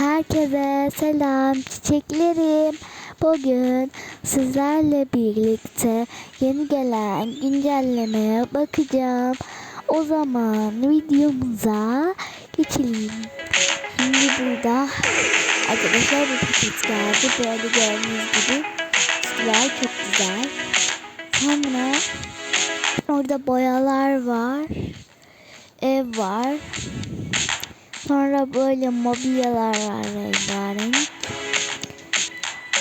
Herkese selam çiçeklerim. Bugün sizlerle birlikte yeni gelen güncellemeye bakacağım. O zaman videomuza geçelim. Şimdi burada arkadaşlar bir paket geldi. Böyle gördüğünüz gibi güzel, çok güzel. Sonra orada boyalar var. Ev var. Sonra böyle mobilyalar var rengarenk.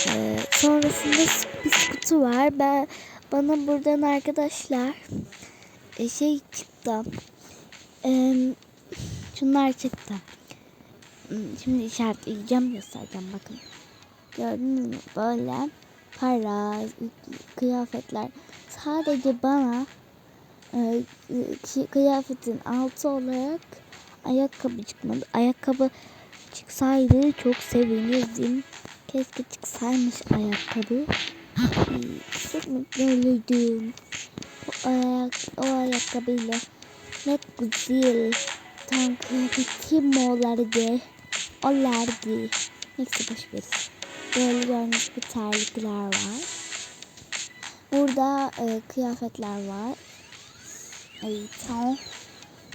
Ee, sonrasında bir kutu var. Ben bana buradan arkadaşlar e, şey çıktı. Ee, şunlar çıktı. Hmm, Şimdi işaretleyeceğim göstereceğim bakın. Gördünüz mü? Böyle para, kıyafetler. Sadece bana e, ki- kıyafetin altı olarak ayakkabı çıkmadı. Ayakkabı çıksaydı çok sevinirdim. Keşke çıksaymış ayakkabı. Çok mutlu. O, ayak, o ayakkabıyla ne güzel tam kıyafetim olardı. Olardı. Neyse boş ver. Böyle görmüş bir terlikler var. Burada e, kıyafetler var. Ay tamam.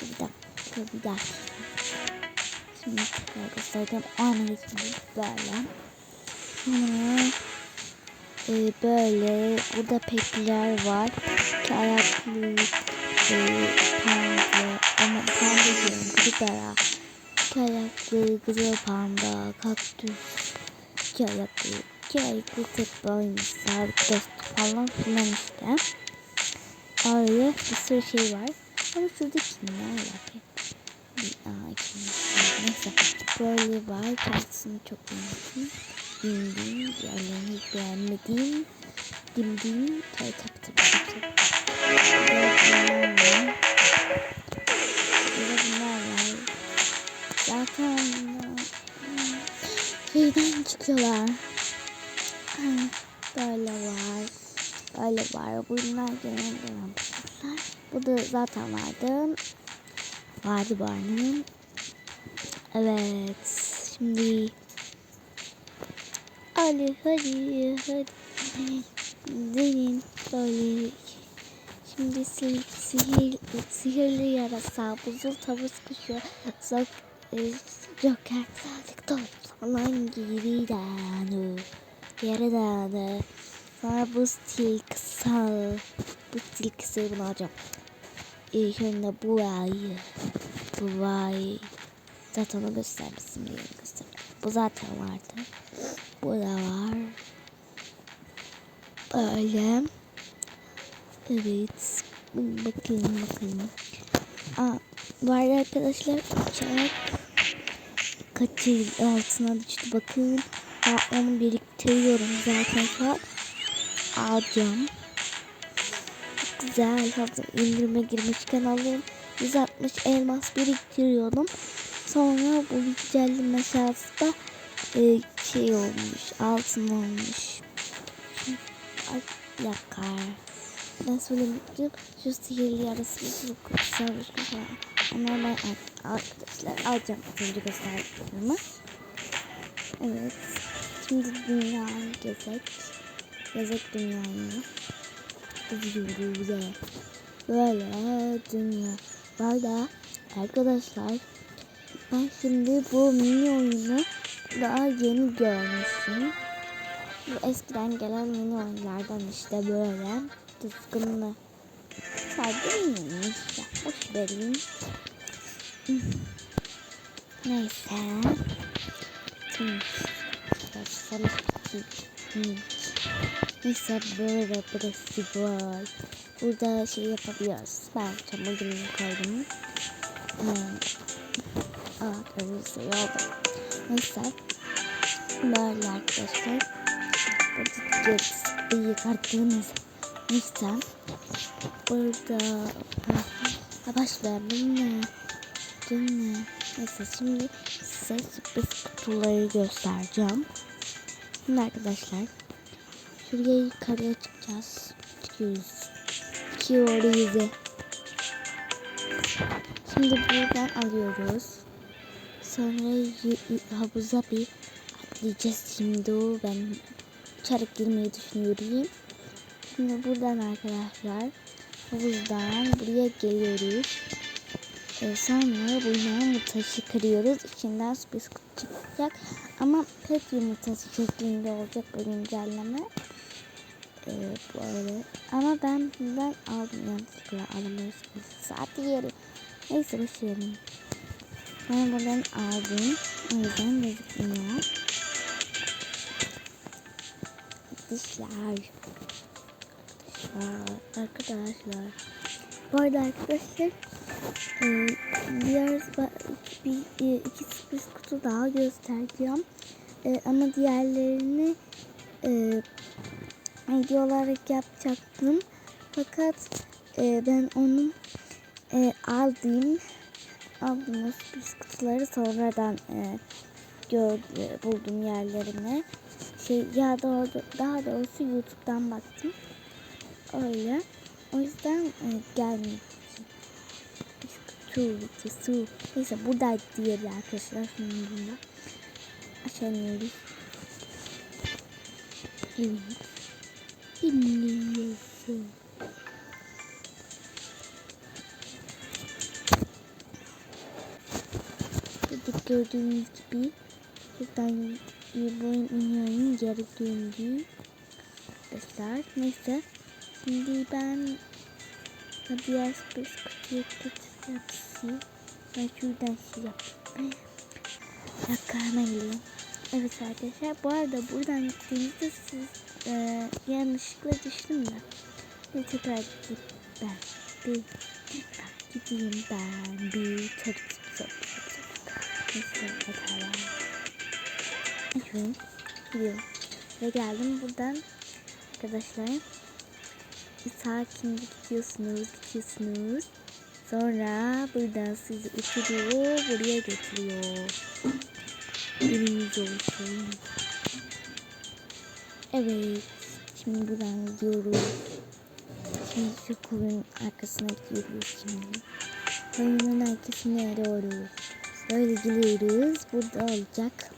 Bir dakika, bir dakika. Şimdi göstereceğim. Aynı geçimde böyle. Sonra e, böyle burada pekler var. İki ayaklı e, panda ama panda diyorum kızlara. İki ayaklı kızıl panda, kaktüs, iki ayaklı tek boynuzlu, dost falan filan işte. Öyle bir sürü şey var. Ama şurada kimler var ki? Aa? Neyse. Böyle var. Kendisini çok beğendim. Bildiğim, diğerlerini beğenmediğim. Bildiğim. Tabii tabii tabii tabii. Burada bunlar var. Zaten şeyden çıkıyorlar. Böyle var. Böyle var. Bunlar gelen bunlar. Bu da zaten vardı. Vardı bu. Evet. Şimdi hadi hadi hadi. Derin böyle. Şimdi sihir, sihir, sihirli yarasa, buzul tavus kuşu, zok, e, joker, sadık top, falan geri dağını, geri dağını. Sonra buz tilkisi, buz tilkisi bunu alacağım. Ee, şöyle bu ayı, bu ayı. Zaten onu göstermişsin diye göster. Bu zaten vardı. Bu da var. Böyle. Evet. Bakın bakalım. Aa, var arkadaşlar uçak kaçır altına düştü bakın. Ben onu biriktiriyorum zaten. Alacağım. Güzel. Hazır indirime girmişken alayım. 160 elmas biriktiriyorum. Sonra bu güncelleme şansı da e, şey olmuş. Altın olmuş. Ay, dakika. Ben söylemiştim. Şu sihirli yarası çok sarmış falan. Ben ar- arkadaşlar alacağım. Önce gösterdiklerimi. Evet. Şimdi dünyayı gezek. Gezek dünyayı. Gidiyoruz. Böyle dünya. Valla arkadaşlar ben şimdi bu mini oyunu daha yeni görmüşüm. Bu eskiden gelen mini oyunlardan işte böyle düzgünlü. Sadece mini işte. Boş vereyim. Neyse. Şimdi sarı Neyse böyle burası var. Burada şey yapabiliyoruz. Ben çamurcumu koydum. Hmm. Aa, kırmızı yolda. Neyse. Böyle arkadaşlar. Burada jet'i yıkarttığınız neyse. Burada ha, baş verdim? Dün mü? Neyse şimdi size sürpriz kutuları göstereceğim. Şimdi arkadaşlar. Şuraya yukarıya çıkacağız. Çıkıyoruz. Çıkıyoruz. Şimdi buradan alıyoruz. sonra havuza bir atlayacağız şimdi ben uçarak girmeyi düşünüyorum. Şimdi buradan arkadaşlar havuzdan buraya geliyoruz. Ee, sonra buradan bu taşı kırıyoruz. İçinden sürpriz kutu çıkacak. Ama pet yumurtası şeklinde olacak bu güncelleme. Ee, böyle. Ama ben bundan aldım yanlışlıkla alamıyorsunuz. Saat yerim. Neyse başlayalım. Ben buradan aldım. O yüzden gözükmüyor. Dişler. Arkadaşlar. Arkadaşlar. Bu arada arkadaşlar e, diğer ba- bir, e, iki sürpriz kutu daha göstereceğim. E, ama diğerlerini e, video olarak yapacaktım. Fakat e, ben onu e, aldım. Sürpriz kutuları sonradan e, gör, e, buldum yerlerini. Şey ya daha, daha doğrusu YouTube'dan baktım. Öyle. O yüzden e, gelmedi. Su videosu. Neyse buradaydı diğeri arkadaşlar. Şimdi bunda. Aşağı iniyoruz. Evet. İniyorsun. Burada gördüğünüz gibi buradan boyun iniyorum geri döndü. Arkadaşlar neyse. Şimdi ben diğer space kutuya geçeceğim. Ben şuradan şey yapayım. Bir dakika hemen geliyorum. Evet arkadaşlar bu arada buradan gittiğinizde siz e, yanlışlıkla düştüm de. Bir tekrar gidip ben bir gideyim ben bir tabii tabii Neyse hadi Evet gidiyorum. Ve geldim buradan arkadaşlar. Bir sakin gidiyorsunuz gidiyorsunuz. Sonra buradan sizi uçuruyor buraya getiriyor. Biriniz olsun. Evet. Şimdi buradan gidiyoruz. Şimdi şu kolun arkasına gidiyoruz şimdi. Kolunun arkasına doğru. Böyle gidiyoruz. Burada olacak.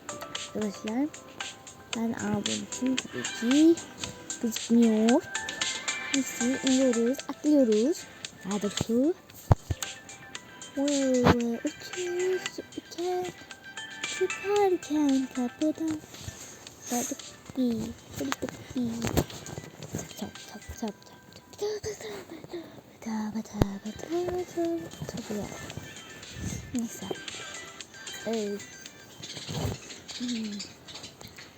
Arkadaşlar. Ben aldığım için tabii ki gözükmüyor. Neyse iniyoruz. Atlıyoruz. Daha doğrusu. Wow, uçuş, uçak. Çıkarken kapıdan Badık bir, badık bir Taba taba taba taba Neyse Evet Hmm.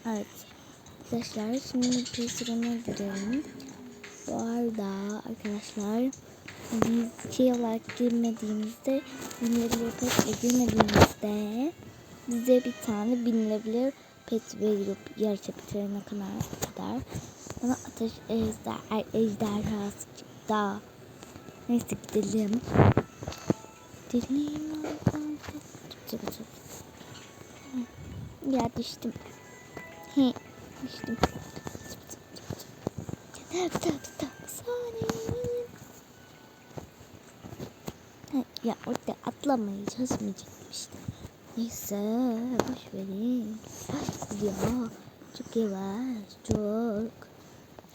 Evet Arkadaşlar şimdi bir sırama gidiyorum Bu arada arkadaşlar biz şey olarak girmediğimizde binilebilir pet girmediğimizde bize bir tane binilebilir pet veriyor yarışa bitirene kadar kadar. Bana ateş ejder, ejderhası çıktı neyse gidelim. Gidelim. Çık, çık, çık. ya düştüm. He, düştüm. Tap tap Sonic Ha, ya orada atlamayı çözmeyecektim işte. Neyse boş verin. Ya çok yavaş çok.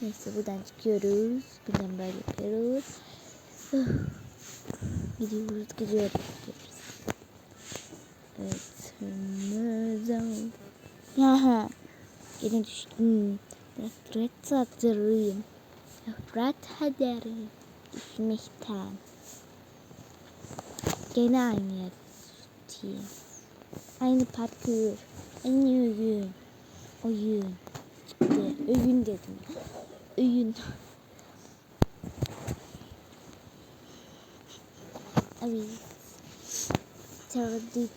Neyse buradan çıkıyoruz. Buradan böyle yapıyoruz. Gidiyoruz gidiyoruz gidiyoruz. Evet. Neden? Ya yine düştüm. Nefret ederim. Nefret ederim. Düşmekten. Gene aynı yer. Diye. Aynı parkur. Aynı oyun. Oyun. Çıktı. Oyun dedim. Oyun. Evet. Bitirdik.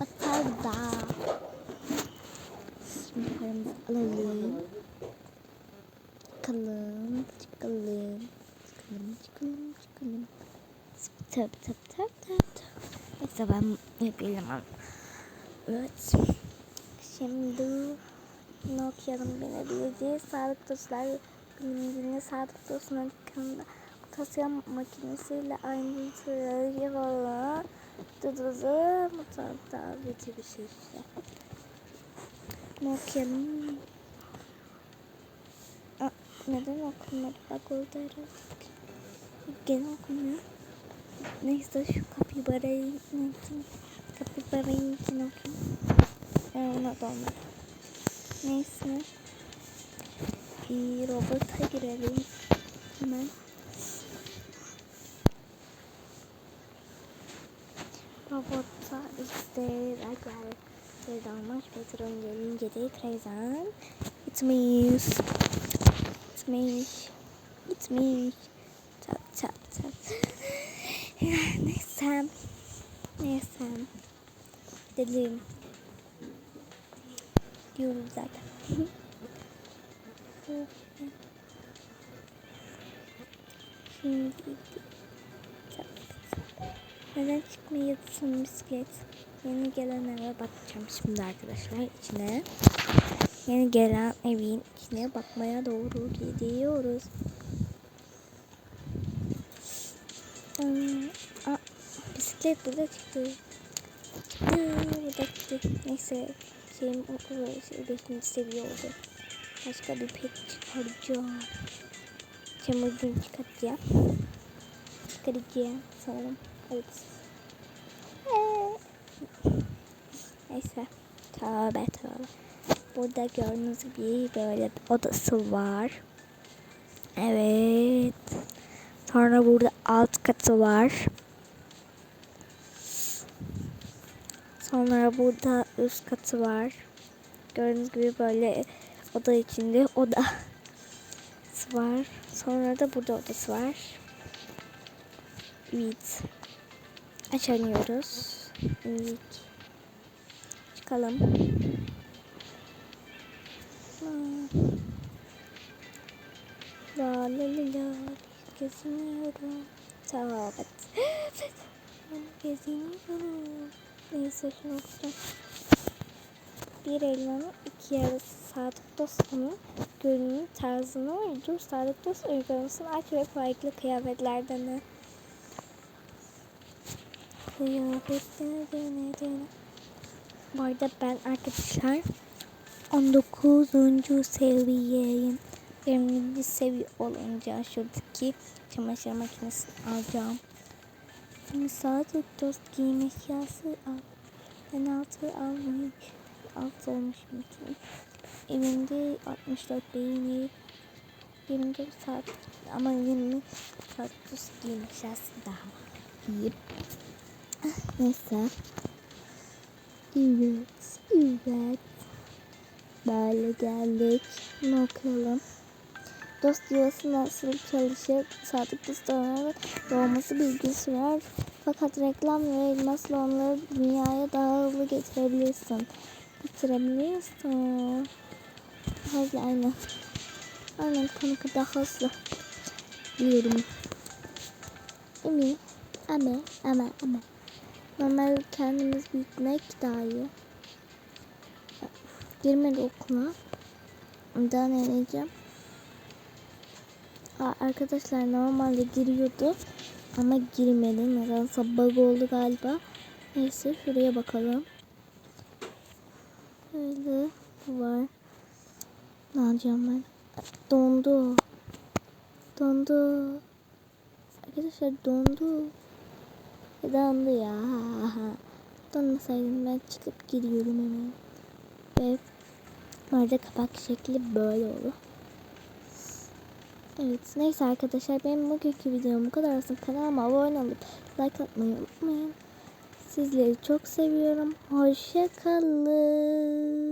Batarda. Şimdi paramızı alalım. Çıkalım. Çıkalım. Çıkalım. Çıkalım. Çıkalım. Tap tap tap tap Neyse ben yapayım. Evet. Şimdi ne okuyalım bilebileceğiz. Sağlık dostlar bilimcinin sağlık dostuna hakkında mutasyon makinesiyle ayrıntıları olan Dıdıdı mutfak daveti bir şey işte. Ne okuyalım? Aa, neden okunmadı? Bak orada herhalde. Gene okumuyor. Neyse şu kapibarayı kapibarayı için okuyayım. Ee, ona da olmadı. Neyse. Bir robota girelim. Hemen. Robota işte Ragal Sevdamış Patron gelince de Trezan Gitmiş Gitmiş Gitmiş Çat Neyse Neyse Gidelim Diyoruz zaten Şimdi neden çıkmayasın bisiklet? Yeni gelen eve bakacağım şimdi arkadaşlar içine. Yeni gelen evin içine bakmaya doğru gidiyoruz. Bisiklet burada çıktı. Burada çıktı. Neyse şeyim okulu şey, 5. seviye oldu. Başka bir pet çıkaracağım. Çamurcuğunu çıkartacağım. Çıkaracağım sanırım. Evet. Neyse. Tövbe tövbe. Burada gördüğünüz gibi böyle bir odası var. Evet. Sonra burada alt katı var. Sonra burada üst katı var. Gördüğünüz gibi böyle oda içinde oda var. Sonra da burada odası var. Evet. Açamıyoruz. Evet. Çıkalım. La la la la. Geziniyorum. Tövbe. Geziniyorum. Neyse şunu okuyacağım. Bir elmanın iki yarısı Sadık Dost'un görünüm tarzına uydur. Sadık Dost uygulamasını aç ve farklı kıyafetlerden Kıyafetlerden Bu arada ben arkadaşlar 19. seviyeyim. 20. seviye olunca şuradaki çamaşır makinesini alacağım. Sadık Dost giyim eşyası al. Ben altı almayı alt olmuş mutum. Evimde 64 beğeni 24 saat ama 20 saat tuz giyim eşyası daha iyi. Neyse. Evet, evet. Böyle geldik. Ne okuyalım? Dost yuvası nasıl çalışır? Sadık dostlarına doğması bir sürer. Fakat reklam ve elmasla onları dünyaya daha hızlı getirebilirsin. Getirebilirsin. Hızlı aynen. Aynen konu kadar hızlı. Biliyorum. Emin. Ama ama ama. Normal kendimiz büyütmek daha iyi. Girmedi okula. Daha ne diyeceğim? Arkadaşlar normalde giriyordu. Ama girmedi. Nedense bug oldu galiba. Neyse şuraya bakalım. Böyle var. Ne yapacağım ben? Dondu. Dondu. Arkadaşlar dondu. Dondu ya. Donmasaydım ben çıkıp giriyorum hemen. Ve bu arada kapak şekli böyle olur. Evet neyse arkadaşlar benim bugünkü videom bu kadar olsun. Kanalıma abone olup like atmayı unutmayın. Sizleri çok seviyorum. Hoşça kalın.